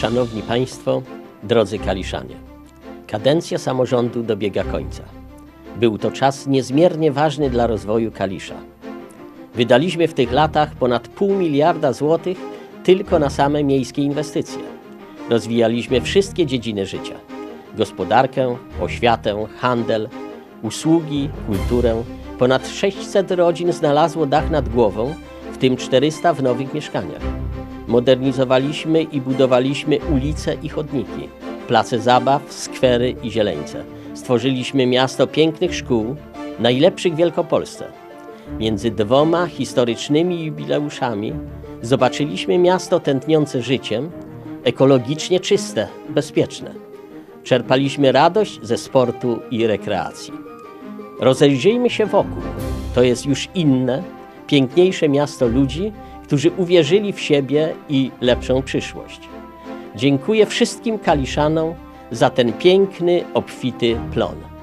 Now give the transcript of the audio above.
Szanowni Państwo, drodzy Kaliszanie, kadencja samorządu dobiega końca. Był to czas niezmiernie ważny dla rozwoju Kalisza. Wydaliśmy w tych latach ponad pół miliarda złotych tylko na same miejskie inwestycje. Rozwijaliśmy wszystkie dziedziny życia: gospodarkę, oświatę, handel, usługi, kulturę. Ponad 600 rodzin znalazło dach nad głową, w tym 400 w nowych mieszkaniach. Modernizowaliśmy i budowaliśmy ulice i chodniki, place zabaw, skwery i zieleńce. Stworzyliśmy miasto pięknych szkół, najlepszych w Wielkopolsce. Między dwoma historycznymi jubileuszami zobaczyliśmy miasto tętniące życiem, ekologicznie czyste, bezpieczne. Czerpaliśmy radość ze sportu i rekreacji. Rozejrzyjmy się wokół. To jest już inne, piękniejsze miasto ludzi, którzy uwierzyli w siebie i lepszą przyszłość. Dziękuję wszystkim Kaliszanom za ten piękny, obfity plon.